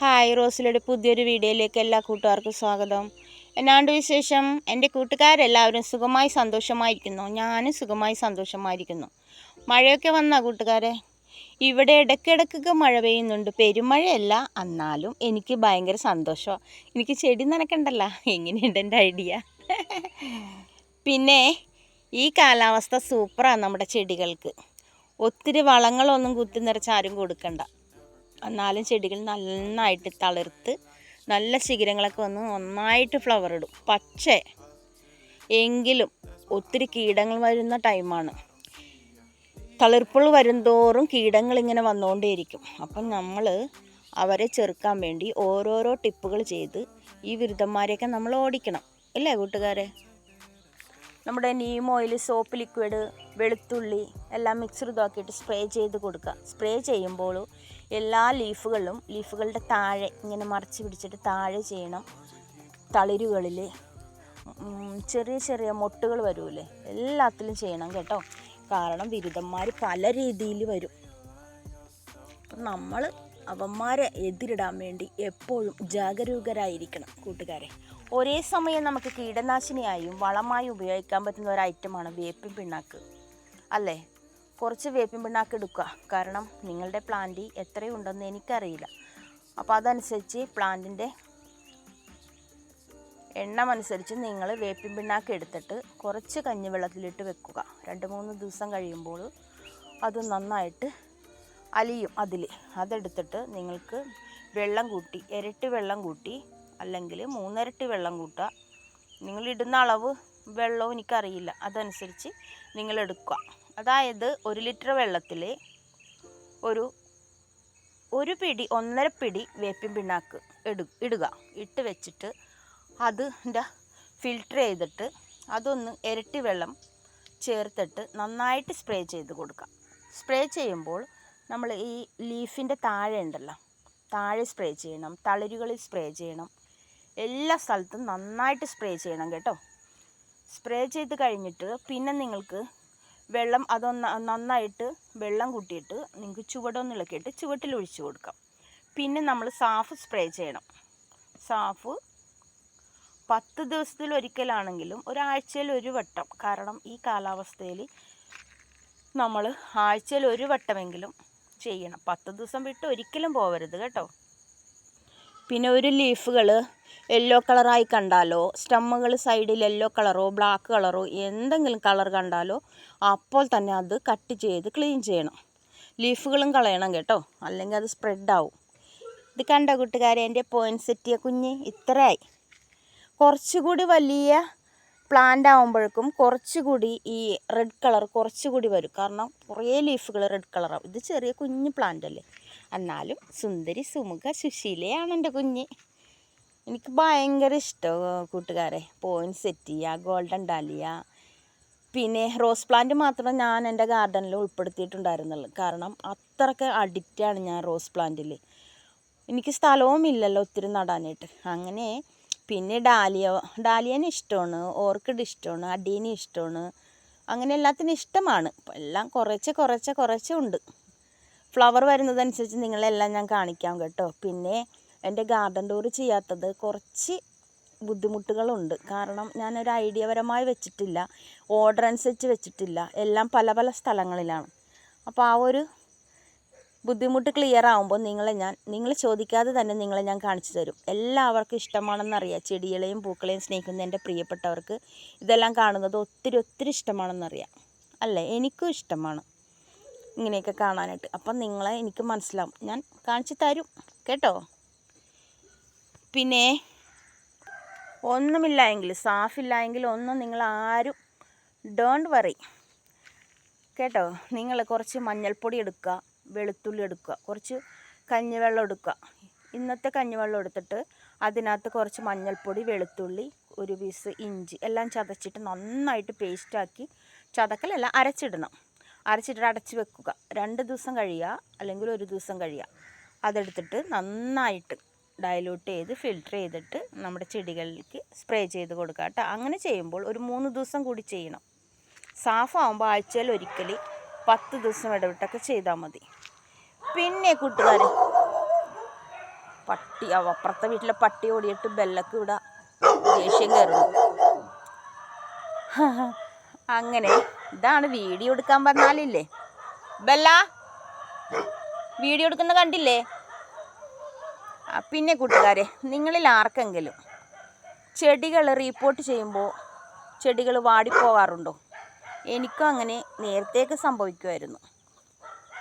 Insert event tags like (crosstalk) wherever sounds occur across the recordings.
Hi റോസിലയുടെ പുതിയൊരു വീഡിയോയിലേക്ക് എല്ലാ കൂട്ടുകാർക്കും സ്വാഗതം. എന്നാണ്ട് വിശേഷം? എന്റെ കൂട്ടുകാരെല്ലാവരും സുഖമായി സന്തോഷമായിരിക്കുന്നു. ഞാനും സുഖമായി സന്തോഷമായിരിക്കുന്നു. മഴയൊക്കെ വന്നാ കൂട്ടുകാരെ? ഇവിടെ ഇടയ്ക്കിടയ്ക്കൊക്കെ മഴ പെയ്യുന്നുണ്ട്. പെരുമഴയല്ല എന്നാലും എനിക്ക് ഭയങ്കര സന്തോഷമാണ് എനിക്ക് ചെടി നനക്കണ്ടല്ല. എങ്ങനെയുണ്ട് എന്റെ ഐഡിയ? പിന്നെ ഈ കാലാവസ്ഥ സൂപ്പറാണ് നമ്മുടെ ചെടികൾക്ക്. ഒത്തിരി വളങ്ങളൊന്നും കുത്തി നിറച്ച് ആരും കൊടുക്കണ്ട. എന്നാലും ചെടികൾ നന്നായിട്ട് തളിർത്ത് നല്ല ശിഖരങ്ങളൊക്കെ വന്ന് നന്നായിട്ട് ഫ്ലവർ ഇടും. പക്ഷേ എങ്കിലും ഒത്തിരി കീടങ്ങൾ വരുന്ന ടൈമാണ് തളിർപ്പുകൾ വരുംതോറും കീടങ്ങൾ ഇങ്ങനെ വന്നുകൊണ്ടേയിരിക്കും. അപ്പം നമ്മൾ അവരെ ചെറുക്കാൻ വേണ്ടി ഓരോരോ ടിപ്പുകൾ ചെയ്ത് ഈ വിരുദ്ധന്മാരെയൊക്കെ നമ്മൾ ഓടിക്കണം. അല്ലേ കൂട്ടുകാരെ? നമ്മുടെ നീം ഓയിൽ സോപ്പ് ലിക്വിഡ് വെളുത്തുള്ളി എല്ലാം മിക്സർ ഇതാക്കിയിട്ട് സ്പ്രേ ചെയ്ത് കൊടുക്കുക. സ്പ്രേ ചെയ്യുമ്പോൾ എല്ലാ ലീഫുകളിലും ലീഫുകളുടെ താഴെ ഇങ്ങനെ മറച്ച് പിടിച്ചിട്ട് താഴെ ചെയ്യണം. തളിരുകളിൽ. ചെറിയ ചെറിയ മൊട്ടുകൾ വരൂലേ? എല്ലാത്തിലും ചെയ്യണം കേട്ടോ. കാരണം ബിരുദന്മാർ പല രീതിയിൽ വരും. അപ്പം നമ്മൾ അവന്മാരെ എതിരിടാൻ വേണ്ടി എപ്പോഴും ജാഗരൂകരായിരിക്കണം കൂട്ടുകാരെ. ഒരേ സമയം നമുക്ക് കീടനാശിനിയായും വളമായും ഉപയോഗിക്കാൻ പറ്റുന്ന ഒരു ഐറ്റമാണ് വേപ്പിൻ പിണ്ണാക്ക്. അല്ലേ? കുറച്ച് വേപ്പിൻ പിണ്ണാക്ക് എടുക്കുക. കാരണം നിങ്ങളുടെ പ്ലാന്റ് എത്രയുണ്ടെന്ന് എനിക്കറിയില്ല. അപ്പോൾ അതനുസരിച്ച് പ്ലാന്റിന്റെ എണ്ണം അനുസരിച്ച് നിങ്ങൾ വേപ്പിൻ പിണ്ണാക്ക് എടുത്തിട്ട് കുറച്ച് കഞ്ഞിവെള്ളത്തിലിട്ട് വെക്കുക. രണ്ട് മൂന്ന് ദിവസം കഴിയുമ്പോൾ അത് നന്നായിട്ട് അലിയും അതിൽ. അതെടുത്തിട്ട് നിങ്ങൾക്ക് വെള്ളം കൂട്ടി ഇരട്ടി വെള്ളം കൂട്ടി അല്ലെങ്കിൽ മൂന്നിരട്ടി വെള്ളം കൂട്ടുക. നിങ്ങളിടുന്ന അളവ് വെള്ളവും എനിക്കറിയില്ല. അതനുസരിച്ച് നിങ്ങൾ എടുക്കുക അതായത് ഒരു ലിറ്റർ വെള്ളത്തിൽ ഒരു ഒരു പിടി ഒന്നര പിടി വേപ്പിൻ പിണ്ണാക്ക് ഇടു ഇടുക. ഇട്ട് വെച്ചിട്ട് അതിന്റെ ഫിൽട്ടർ ചെയ്തിട്ട് അതൊന്ന് ഇരട്ടി വെള്ളം ചേർത്തിട്ട് നന്നായിട്ട് സ്പ്രേ ചെയ്ത് കൊടുക്കുക. സ്പ്രേ ചെയ്യുമ്പോൾ നമ്മൾ ഈ ലീഫിന്റെ താഴെ ഉണ്ടല്ലോ താഴെ സ്പ്രേ ചെയ്യണം തളിരുകളിൽ സ്പ്രേ ചെയ്യണം. എല്ലാ സ്ഥലത്തും നന്നായിട്ട് സ്പ്രേ ചെയ്യണം കേട്ടോ. സ്പ്രേ ചെയ്ത് കഴിഞ്ഞിട്ട് പിന്നെ നിങ്ങൾക്ക് വെള്ളം അതൊന്ന് നന്നായിട്ട് വെള്ളം കൂട്ടിയിട്ട് നിങ്ങൾക്ക് ചുവടൊന്ന് ഇളക്കിയിട്ട് ചുവട്ടിൽ ഒഴിച്ചു കൊടുക്കാം. പിന്നെ നമ്മൾ സാഫ് സ്പ്രേ ചെയ്യണം. സാഫ് പത്ത് ദിവസത്തിൽ ഒരിക്കലാണെങ്കിലും ഒരാഴ്ചയിൽ ഒരു വട്ടം. കാരണം ഈ കാലാവസ്ഥയിൽ നമ്മൾ ആഴ്ചയിൽ ഒരു വട്ടമെങ്കിലും ചെയ്യണം. പത്ത് ദിവസം വിട്ട് ഒരിക്കലും പോവരുത് കേട്ടോ. പിന്നെ ഒരു ലീഫുകൾ യെല്ലോ കളറായി കണ്ടാലോ സ്റ്റമ്മുകൾ സൈഡിൽ യെല്ലോ കളറോ ബ്ലാക്ക് കളറോ എന്തെങ്കിലും കളർ കണ്ടാലോ അപ്പോൾ തന്നെ അത് കട്ട് ചെയ്ത് ക്ലീൻ ചെയ്യണം. ലീഫുകളും കളയണം കേട്ടോ അല്ലെങ്കിൽ അത് സ്പ്രെഡാവും ഇത് കണ്ട കൂട്ടുകാരെ എന്റെ പോയിന്റ് സെറ്റിയ കുഞ്ഞ്? ഇത്രയായി. കുറച്ചുകൂടി വലിയ പ്ലാന്റ് ആകുമ്പോഴേക്കും കുറച്ചുകൂടി ഈ റെഡ് കളർ കുറച്ചുകൂടി വരും. കാരണം കുറേ ലീഫുകൾ റെഡ് കളറാവും ഇത് ചെറിയ കുഞ്ഞ് പ്ലാന്റ് അല്ലേ? എന്നാലും സുന്ദരി സുമുഖ സുശീലയാണ് എന്റെ കുഞ്ഞ്. എനിക്ക് ഭയങ്കര ഇഷ്ടമാണ് കൂട്ടുകാരെ. പോയിന്റ് ചെയ്യുക ഗോൾഡൻ ഡാലിയ പിന്നെ റോസ് പ്ലാന്റ് മാത്രം ഞാൻ എന്റെ ഗാർഡനിൽ ഉൾപ്പെടുത്തിയിട്ടുണ്ടായിരുന്നുള്ളൂ. കാരണം അത്രയ്ക്ക് അഡിക്റ്റാണ് ഞാൻ റോസ് പ്ലാന്റിൽ. എനിക്ക് സ്ഥലവും ഇല്ലല്ലോ ഒത്തിരി നടാനായിട്ട്. അങ്ങനെ പിന്നെ ഡാലിയ ഡാലിയന് ഇഷ്ടമാണ് ഓർക്കിഡ് ഇഷ്ടമാണ് അടീനി ഇഷ്ടമാണ്. അങ്ങനെ എല്ലാത്തിനും ഇഷ്ടമാണ്. എല്ലാം കുറച്ച് കുറച്ച് കുറച്ച് ഉണ്ട്. ഫ്ലവർ വരുന്നതനുസരിച്ച് നിങ്ങളെല്ലാം ഞാൻ കാണിക്കാം കേട്ടോ. പിന്നെ എന്റെ ഗാർഡൻ ടൂർ ചെയ്യാത്തത് കുറച്ച് ബുദ്ധിമുട്ടുകളുണ്ട്. കാരണം ഞാനൊരു ഐഡിയപരമായി വെച്ചിട്ടില്ല. ഓർഡർ അനുസരിച്ച് വെച്ചിട്ടില്ല. എല്ലാം പല പല സ്ഥലങ്ങളിലാണ്. അപ്പോൾ ആ ഒരു ബുദ്ധിമുട്ട് ക്ലിയർ ആകുമ്പോൾ നിങ്ങളെ ഞാൻ നിങ്ങൾ ചോദിക്കാതെ തന്നെ നിങ്ങളെ ഞാൻ കാണിച്ചു തരും. എല്ലാവർക്കും ഇഷ്ടമാണെന്നറിയാം. ചെടികളെയും പൂക്കളെയും സ്നേഹിക്കുന്ന എന്റെ പ്രിയപ്പെട്ടവർക്ക് ഇതെല്ലാം കാണുന്നത് ഒത്തിരി ഒത്തിരി ഇഷ്ടമാണെന്നറിയാം. അല്ലേ? എനിക്കും ഇഷ്ടമാണ്. ഇങ്ങനെയൊക്കെ കാണാനായിട്ട്. അപ്പം നിങ്ങളെ എനിക്ക് മനസ്സിലാവും. ഞാൻ കാണിച്ചു തരും. കേട്ടോ? പിന്നെ ഒന്നുമില്ല എങ്കിൽ സാഫില്ല എങ്കിൽ ഒന്നും നിങ്ങൾ ആരും ഡോണ്ട് വറി കേട്ടോ? നിങ്ങൾ കുറച്ച് മഞ്ഞൾപ്പൊടി എടുക്കുക വെളുത്തുള്ളി എടുക്കുക കുറച്ച് കഞ്ഞിവെള്ളം എടുക്കുക. ഇന്നത്തെ കഞ്ഞിവെള്ളം എടുത്തിട്ട് അതിനകത്ത് കുറച്ച് മഞ്ഞൾപ്പൊടി വെളുത്തുള്ളി ഒരു പീസ് ഇഞ്ചി എല്ലാം ചതച്ചിട്ട് നന്നായിട്ട് പേസ്റ്റാക്കി ചതക്കലല്ല അരച്ചിടണം. അരച്ചിട്ട് അടച്ച് വെക്കുക. രണ്ട് ദിവസം കഴിയുക അല്ലെങ്കിൽ ഒരു ദിവസം കഴിയുക. അതെടുത്തിട്ട് നന്നായിട്ട് ഡയലൂട്ട് ചെയ്ത് ഫിൽറ്റർ ചെയ്തിട്ട് നമ്മുടെ ചെടികളിലേക്ക് സ്പ്രേ ചെയ്ത് കൊടുക്കുക കേട്ടോ. അങ്ങനെ ചെയ്യുമ്പോൾ ഒരു മൂന്ന് ദിവസം കൂടി ചെയ്യണം. സാഫാകുമ്പോൾ ആഴ്ചയിൽ ഒരിക്കൽ പത്ത് ദിവസം ഇടവിട്ടൊക്കെ ചെയ്താൽ മതി. പിന്നെ കൂട്ടുകാർ പട്ടി അപ്പുറത്തെ വീട്ടിലെ പട്ടി ഓടിയിട്ട് ബെല്ലക്ക് ഇവിടെ ദേഷ്യം കയറുന്നു. (laughs) അങ്ങനെ ഇതാണ് വീഡിയോ എടുക്കാൻ പറഞ്ഞാലില്ലേ? ബെല്ല വീഡിയോ എടുക്കുന്ന കണ്ടില്ലേ? പിന്നെ കൂട്ടുകാരെ നിങ്ങളിൽ ആർക്കെങ്കിലും ചെടികൾ റിപ്പോർട്ട് ചെയ്യുമ്പോൾ ചെടികൾ വാടിപ്പോവാറുണ്ടോ? എനിക്കും അങ്ങനെ നേരത്തേക്ക് സംഭവിക്കുമായിരുന്നു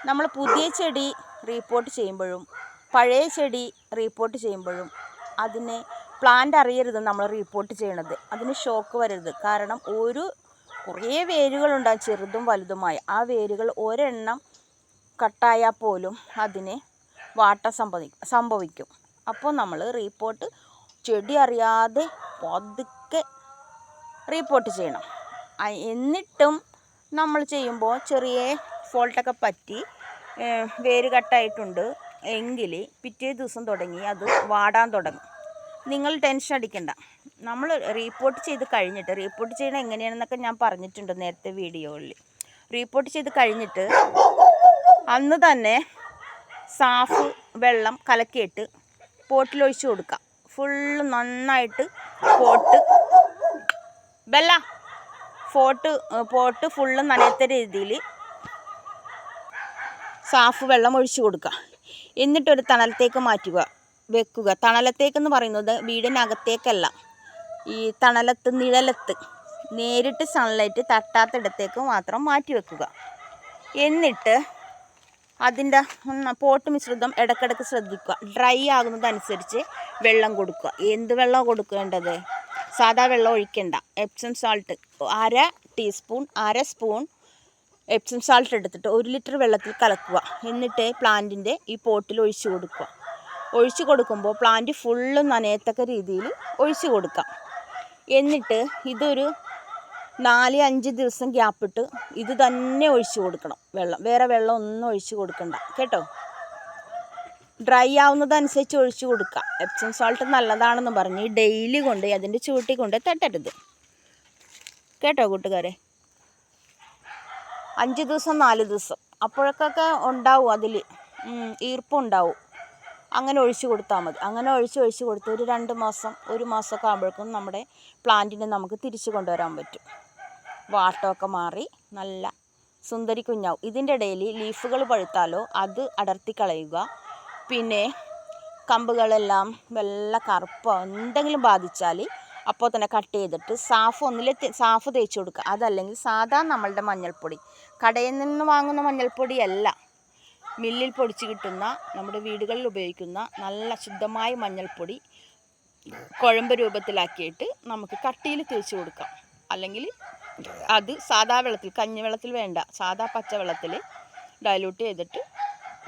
നമ്മൾ പുതിയ ചെടി റീപ്പോർട്ട് ചെയ്യുമ്പോഴും പഴയ ചെടി റീപ്പോർട്ട് ചെയ്യുമ്പോഴും അതിനെ പ്ലാന്റ് അറിയരുത് നമ്മൾ റീപ്പോർട്ട് ചെയ്യണത്. അതിന് ഷോക്ക് വരരുത്. കാരണം ഒരു കുറേ വേരുകളുണ്ടാകും ചെറുതും വലുതുമായ. ആ വേരുകൾ ഒരെണ്ണം കട്ടായാൽ പോലും അതിന് വാട്ട സംഭവി സംഭവിക്കും. അപ്പോൾ നമ്മൾ റീപ്പോർട്ട് ചെടി അറിയാതെ പതുക്കെ റീപ്പോർട്ട് ചെയ്യണം. എന്നിട്ടും നമ്മൾ ചെയ്യുമ്പോൾ ചെറിയ ഫോൾട്ടൊക്കെ പറ്റി വേര് കട്ടായിട്ടുണ്ട്. എങ്കിൽ പിറ്റേ ദിവസം തുടങ്ങി അത് വാടാൻ തുടങ്ങും. നിങ്ങൾ ടെൻഷൻ അടിക്കണ്ട. നമ്മൾ റീപ്പോർട്ട് ചെയ്ത് കഴിഞ്ഞിട്ട് റീപ്പോർട്ട് ചെയ്യണം എങ്ങനെയാണെന്നൊക്കെ ഞാൻ പറഞ്ഞിട്ടുണ്ട് നേരത്തെ വീഡിയോയിൽ. റീപ്പോർട്ട് ചെയ്ത് കഴിഞ്ഞിട്ട് അന്ന് തന്നെ സാഫ് വെള്ളം കലക്കിയിട്ട് പോട്ടിലൊഴിച്ച് കൊടുക്കുക. ഫുള്ള് നന്നായിട്ട് പോട്ട് ബെല്ല ഫോട്ട് പോട്ട് ഫുള്ള് നനയത്ത രീതിയിൽ സാഫ് വെള്ളം ഒഴിച്ചു കൊടുക്കുക. എന്നിട്ടൊരു തണലത്തേക്ക് മാറ്റുക വെക്കുക. തണലത്തേക്കെന്ന് പറയുന്നത് വീടിനകത്തേക്കല്ല. ഈ തണലത്ത് നിഴലത്ത് നേരിട്ട് സൺലൈറ്റ് തട്ടാത്തിടത്തേക്ക് മാത്രം മാറ്റി വെക്കുക. എന്നിട്ട് അതിന്റെ പോട്ട് മിശ്രിതം ഇടയ്ക്കിടയ്ക്ക് ശ്രദ്ധിക്കുക. ഡ്രൈ ആകുന്നതനുസരിച്ച് വെള്ളം കൊടുക്കുക. എന്ത് വെള്ളം കൊടുക്കേണ്ടത്? സാധാ വെള്ളം ഒഴിക്കണ്ട. എപ്സം സാൾട്ട് അര ടീസ്പൂൺ അര സ്പൂൺ എപ്സം സാൾട്ട് എടുത്തിട്ട് ഒരു ലിറ്റർ വെള്ളത്തിൽ കലക്കുക. എന്നിട്ട് പ്ലാന്റിന്റെ ഈ പോട്ടിൽ ഒഴിച്ചു കൊടുക്കുക. ഒഴിച്ചു കൊടുക്കുമ്പോൾ പ്ലാന്റ് ഫുള്ള് നനയത്തക്ക രീതിയിൽ ഒഴിച്ചു കൊടുക്കാം. എന്നിട്ട് ഇതൊരു നാല് അഞ്ച് ദിവസം ഗ്യാപ്പിട്ട് ഇത് തന്നെ ഒഴിച്ചു കൊടുക്കണം. വെള്ളം വേറെ വെള്ളം ഒന്നും ഒഴിച്ചു കൊടുക്കണ്ട. കേട്ടോ? ഡ്രൈ ആവുന്നതനുസരിച്ച് ഒഴിച്ചു കൊടുക്കുക. എപ്സം സോൾട്ട് നല്ലതാണെന്ന് പറഞ്ഞ് ഡെയിലി കൊണ്ട് അതിന്റെ ചൂട്ടി കൊണ്ട് തട്ടരുത്. കേട്ടോ കൂട്ടുകാരെ? അഞ്ച് ദിവസം നാല് ദിവസം. അപ്പോഴൊക്കെ ഉണ്ടാവും അതിൽ ഈർപ്പുണ്ടാവും അങ്ങനെ ഒഴിച്ചു കൊടുത്താൽ മതി. അങ്ങനെ ഒഴിച്ച് ഒഴിച്ച് കൊടുത്ത് ഒരു രണ്ട് മാസം ഒരു മാസമൊക്കെ ആകുമ്പോഴേക്കും നമ്മുടെ പ്ലാന്റിനെ നമുക്ക് തിരിച്ചു കൊണ്ടുവരാൻ പറ്റും. വാട്ടമൊക്കെ മാറി നല്ല സുന്ദരി കുഞ്ഞാവും. ഇതിന്റെ ഇടയിൽ ലീഫുകൾ പഴുത്താലോ അത് അടർത്തി കളയുക. പിന്നെ കമ്പുകളെല്ലാം വെള്ള കറുപ്പോ എന്തെങ്കിലും ബാധിച്ചാൽ അപ്പോൾ തന്നെ കട്ട് ചെയ്തിട്ട് സാഫ് ഒന്നിൽ സാഫ് തേച്ച് കൊടുക്കുക. അതല്ലെങ്കിൽ സാധാ നമ്മളുടെ മഞ്ഞൾപ്പൊടി. കടയിൽ നിന്ന് വാങ്ങുന്ന മഞ്ഞൾപ്പൊടിയല്ല. മില്ലിൽ പൊടിച്ച് കിട്ടുന്ന നമ്മുടെ വീടുകളിൽ ഉപയോഗിക്കുന്ന നല്ല ശുദ്ധമായ മഞ്ഞൾപ്പൊടി കുഴമ്പ് രൂപത്തിലാക്കിയിട്ട് നമുക്ക് കട്ടിയിൽ തേച്ച് കൊടുക്കാം. അല്ലെങ്കിൽ അത് സാദാ വെള്ളത്തിൽ കഞ്ഞിവെള്ളത്തിൽ വേണ്ട സാദാ പച്ചവെള്ളത്തിൽ ഡൈലൂട്ട് ചെയ്തിട്ട്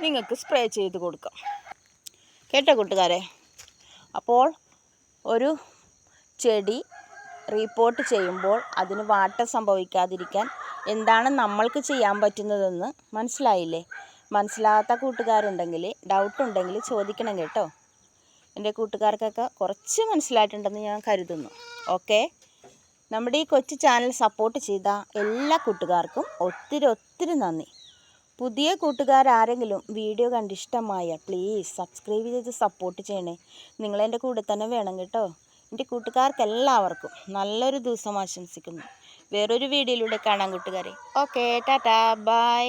നിങ്ങൾക്ക് സ്പ്രേ ചെയ്ത് കൊടുക്കാം. കേട്ടോ കൂട്ടുകാരെ? അപ്പോൾ ഒരു ചെടി റീപ്പോർട്ട് ചെയ്യുമ്പോൾ അതിന് വാട്ടം സംഭവിക്കാതിരിക്കാൻ എന്താണ് നമ്മൾക്ക് ചെയ്യാൻ പറ്റുന്നതെന്ന് മനസ്സിലായില്ലേ? മനസ്സിലാകാത്ത കൂട്ടുകാരുണ്ടെങ്കിൽ ഡൗട്ട് ഉണ്ടെങ്കിൽ ചോദിക്കണം കേട്ടോ. എന്റെ കൂട്ടുകാർക്കൊക്കെ കുറച്ച് മനസ്സിലായിട്ടുണ്ടെന്ന് ഞാൻ കരുതുന്നു. ഓക്കെ നമ്മുടെ ഈ കൊച്ചു ചാനൽ സപ്പോർട്ട് ചെയ്ത എല്ലാ കൂട്ടുകാർക്കും ഒത്തിരി ഒത്തിരി നന്ദി. പുതിയ കൂട്ടുകാരാരെങ്കിലും വീഡിയോ കണ്ട് ഇഷ്ടമായ പ്ലീസ് സബ്സ്ക്രൈബ് ചെയ്ത് സപ്പോർട്ട് ചെയ്യണേ. നിങ്ങളെന്റെ കൂടെ തന്നെ വേണം കേട്ടോ. എന്റെ കൂട്ടുകാർക്കെല്ലാവർക്കും നല്ലൊരു ദിവസം ആശംസിക്കുന്നു. വേറൊരു വീഡിയോയിലൂടെ കാണാം കൂട്ടുകാരെ. Okay tata bye